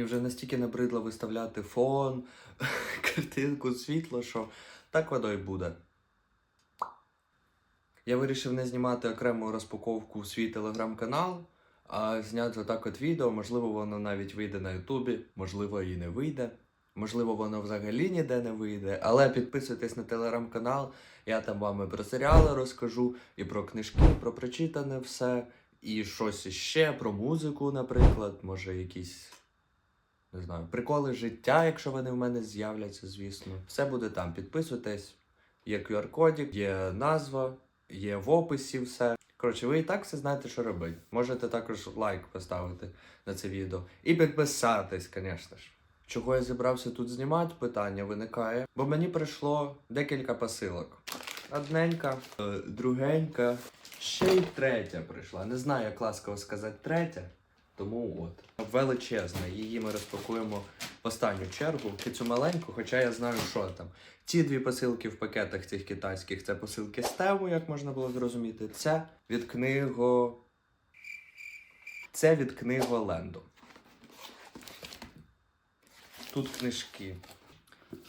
І вже настільки набридло виставляти фон, картинку, світло, що так воно й буде. Я вирішив не знімати окрему розпаковку в свій телеграм-канал, а зняти отак от відео. Можливо, воно навіть вийде на Ютубі, можливо, і не вийде. Можливо, воно взагалі ніде не вийде. Але підписуйтесь на телеграм-канал, я там вам і про серіали розкажу, і про книжки, про прочитане все, і щось іще, про музику, наприклад, може якісь. Не знаю, приколи життя, якщо вони в мене з'являться, звісно. Все буде там. Підписуйтесь. Є QR-кодик, є назва, є в описі все. Коротше, ви і так все знаєте, що робити. Можете також лайк поставити на це відео. І підписатись, звісно ж. Чого я зібрався тут знімати, питання виникає. Бо мені прийшло декілька посилок. Одненька, е, другенька, ще й третя прийшла. Не знаю, як ласково сказати третя. Тому от. Величезна. Її ми розпакуємо в останню чергу. І цю маленьку, хоча я знаю, що там. Ці дві посилки в пакетах цих китайських це посилки з Тему, як можна було зрозуміти. Це від книго. Це від книго Ленду. Тут книжки.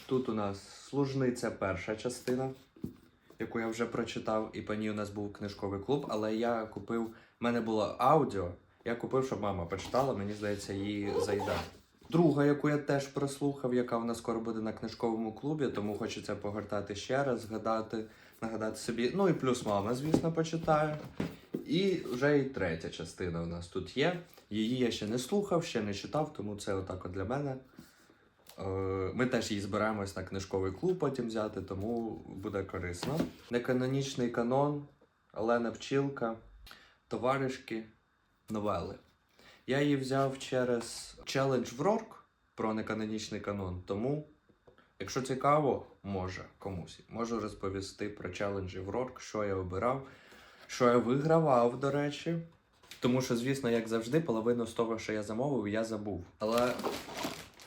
Тут у нас служниця перша частина, яку я вже прочитав, і по ній у нас був книжковий клуб, але я купив. в мене було аудіо. Я купив, щоб мама почитала, мені здається, її зайде. Друга, яку я теж прослухав, яка в нас скоро буде на книжковому клубі, тому хочеться погортати ще раз, згадати, нагадати собі. Ну і плюс мама, звісно, почитає. І вже і третя частина у нас тут є. Її я ще не слухав, ще не читав, тому це отак от для мене. Е, Ми теж її збираємось на книжковий клуб потім взяти, тому буде корисно. Неканонічний канон, Олена Пчілка, товаришки, новели. Я її взяв через челендж в Рорк про неканонічний канон, тому, якщо цікаво, може комусь. Можу розповісти про челенджі в Рорк, що я обирав, що я вигравав, до речі. Тому що, звісно, як завжди, половину з того, що я замовив, я забув. Але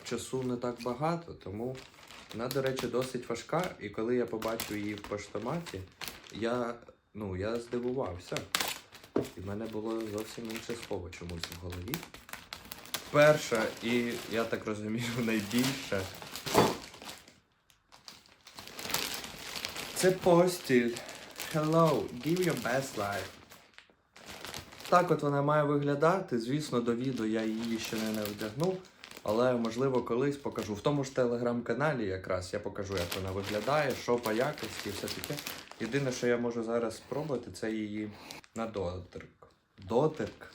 часу не так багато, тому вона, до речі, досить важка. І коли я побачив її в поштоматі, я, ну, я здивувався. І в мене було зовсім інше слово чомусь в голові. Перша, і я так розумію, найбільша. Це постіль. Hello, give your best life. Так от вона має виглядати. Звісно, до відео я її ще не вдягнув, але можливо колись покажу. В тому ж телеграм-каналі якраз я покажу, як вона виглядає, що по якості і все таке. Єдине, що я можу зараз спробувати, це її на дотик. Дотик.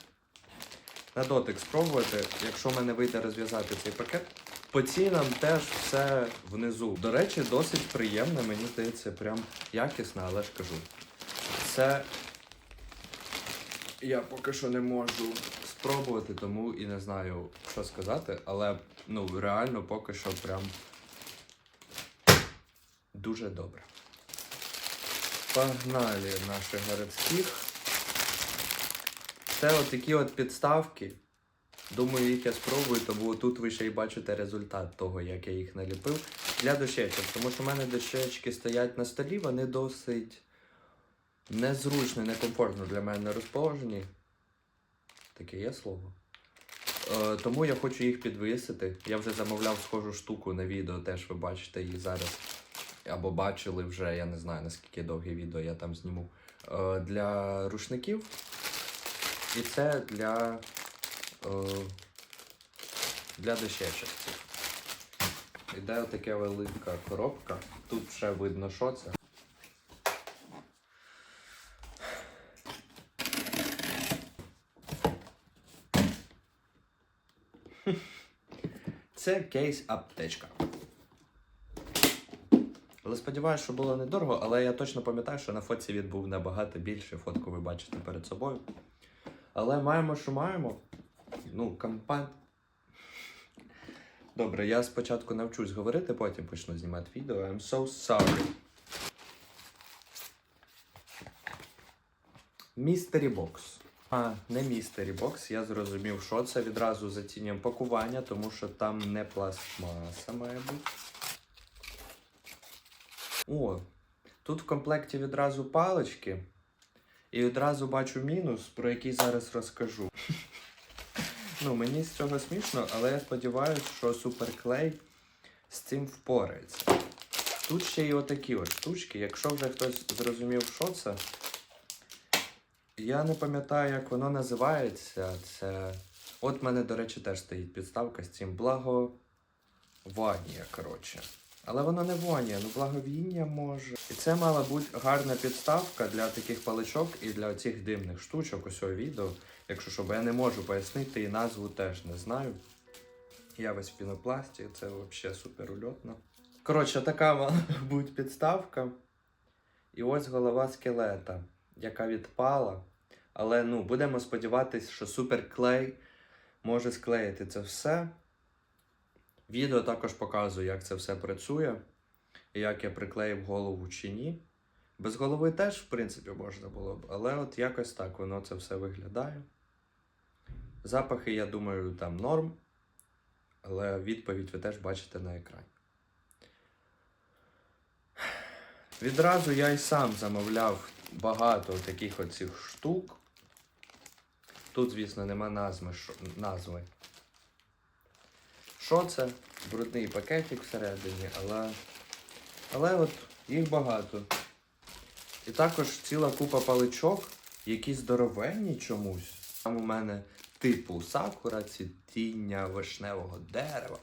На дотик спробувати, якщо в мене вийде розв'язати цей пакет. По цінам теж все внизу. До речі, досить приємно, мені здається, прям якісно, але ж кажу. Це я поки що не можу спробувати, тому і не знаю, що сказати, але ну реально поки що прям дуже добре. Погнали наших городських. Це от такі от підставки. Думаю, їх я спробую, тому тут ви ще й бачите результат того, як я їх наліпив для дощечок. Тому що в мене дощечки стоять на столі, вони досить незручно, некомфортно для мене розположені. Таке є слово. Е, тому я хочу їх підвисити. Я вже замовляв схожу штуку на відео, теж ви бачите її зараз. Або бачили вже, я не знаю наскільки довге відео я там зніму. Е, для рушників. І це для, е, для дощечок. Іде така велика коробка. Тут ще видно, що це. Це кейс аптечка. Але сподіваюся, що було недорого, але я точно пам'ятаю, що на фотці він був набагато більше. Фотку ви бачите перед собою. Але маємо, що маємо. Ну, компан. Добре, я спочатку навчусь говорити, потім почну знімати відео. I'm so sorry. Містері бокс. А, не містері бокс. Я зрозумів, що це відразу зацінюємо пакування, тому що там не пластмаса має бути. О, тут в комплекті відразу палички. І відразу бачу мінус, про який зараз розкажу. ну, мені з цього смішно, але я сподіваюся, що суперклей з цим впорається. Тут ще й отакі от штучки. Якщо вже хтось зрозумів, що це. Я не пам'ятаю, як воно називається. Це. От в мене, до речі, теж стоїть підставка з цим благовання, коротше. Але воно не вонює, ну благовіння може. І це мала бути гарна підставка для таких паличок і для цих димних штучок усього відео. Якщо що, бо я не можу пояснити і назву теж не знаю. Я весь в пінопласті, це взагалі супер ульотно. Коротше, така мала підставка. І ось голова скелета, яка відпала. Але ну, будемо сподіватися, що суперклей може склеїти це все. Відео також показує, як це все працює, як я приклеїв голову чи ні. Без голови теж, в принципі, можна було б, але от якось так воно це все виглядає. Запахи, я думаю, там норм, але відповідь ви теж бачите на екрані. Відразу я й сам замовляв багато таких оцих штук. Тут, звісно, нема назви. Назви. Що це? Брудний пакетик всередині, але. Але от їх багато. І також ціла купа паличок, які здоровенні чомусь. Там у мене типу сакура, цвітіння вишневого дерева.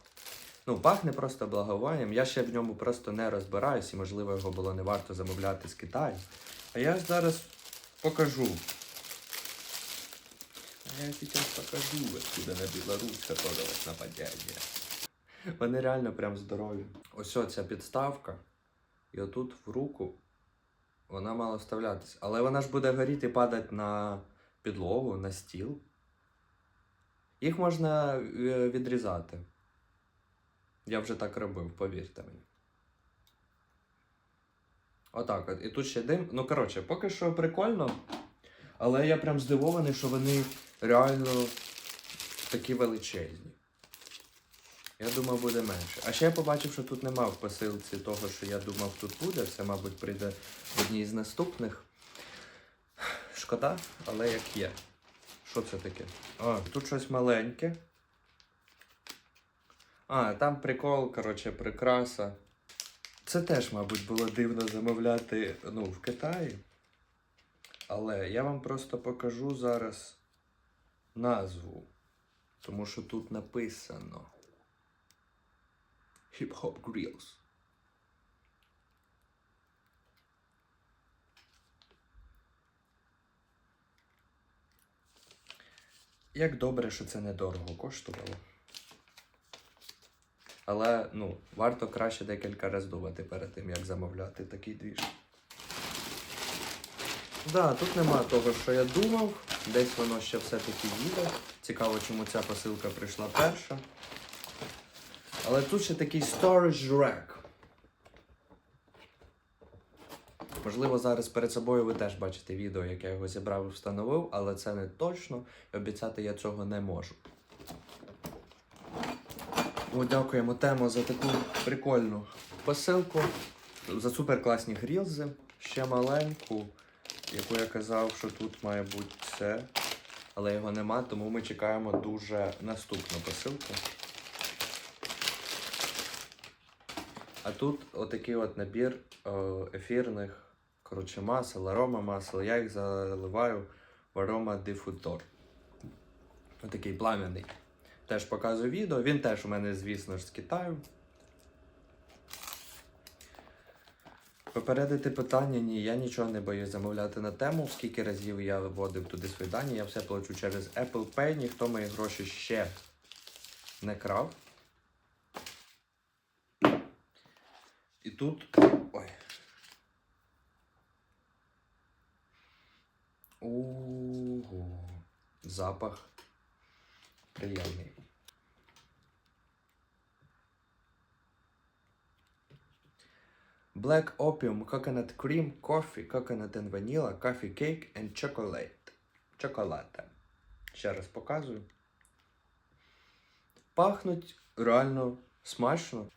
Ну, пахне просто благовонням. Я ще в ньому просто не розбираюсь, і, можливо, його було не варто замовляти з Китаю. А я зараз покажу. А я сейчас покажу, откуда на Білорусь готовилось нападение. Вони реально прям здорові. Ось ця підставка. І отут в руку вона мала вставлятися. Але вона ж буде горіти і падати на підлогу, на стіл. Їх можна е, відрізати. Я вже так робив, повірте мені. Отак от. І тут ще дим. Ну, коротше, поки що прикольно. Але я прям здивований, що вони реально такі величезні. Я думав, буде менше. А ще я побачив, що тут нема в посилці того, що я думав, тут буде. Це, мабуть, прийде в одній з наступних. Шкода, але як є. Що це таке? А, тут щось маленьке. А, там прикол, коротше, прикраса. Це теж, мабуть, було дивно замовляти ну, в Китаї. Але я вам просто покажу зараз назву. Тому що тут написано Hip Hop Grills. Як добре, що це недорого коштувало. Але ну, варто краще декілька разів думати перед тим, як замовляти такий двіж. Да, тут нема того, що я думав. Десь воно ще все-таки їде. Цікаво, чому ця посилка прийшла перша. Але тут ще такий storage rack. Можливо, зараз перед собою ви теж бачите відео, як я його зібрав і встановив, але це не точно. І обіцяти я цього не можу. Тому дякуємо Темо за таку прикольну посилку. За супер класні грілзи. Ще маленьку, яку я казав, що тут має бути це. Але його нема, тому ми чекаємо дуже наступну посилку. А тут отакий от набір е, ефірних коротше, масел, арома масел. Я їх заливаю в арома дифутор. Отакий плам'яний. Теж показую відео. Він теж у мене, звісно ж, з Китаю. Попередити питання, ні, я нічого не боюсь замовляти на тему. Скільки разів я вводив туди свої дані, я все плачу через Apple Pay, ніхто мої гроші ще не крав. І тут. Ой. Ого. Запах приємний. Black opium, coconut cream, coffee, coconut and vanilla, coffee cake and chocolate. Чоколата. Ще раз показую. Пахнуть реально смачно.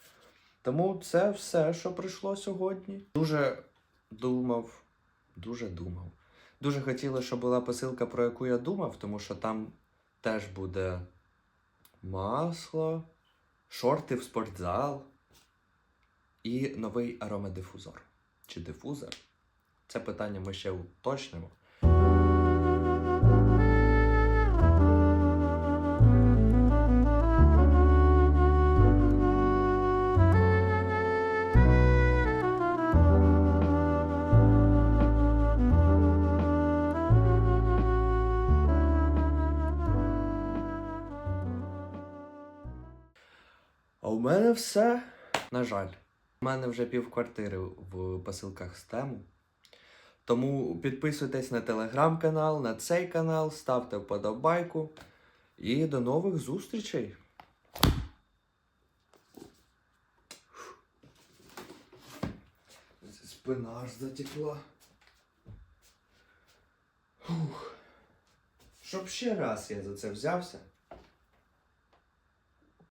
Тому це все, що прийшло сьогодні. Дуже думав, дуже думав. Дуже хотілося, щоб була посилка, про яку я думав, тому що там теж буде масло, шорти в спортзал і новий аромадифузор. Чи дифузор? Це питання ми ще уточнимо. Мене все. На жаль, у мене вже півквартири в посилках з тему. Тому підписуйтесь на телеграм-канал, на цей канал, ставте вподобайку. І до нових зустрічей! Спина аж затекла. Фух. Щоб ще раз я за це взявся,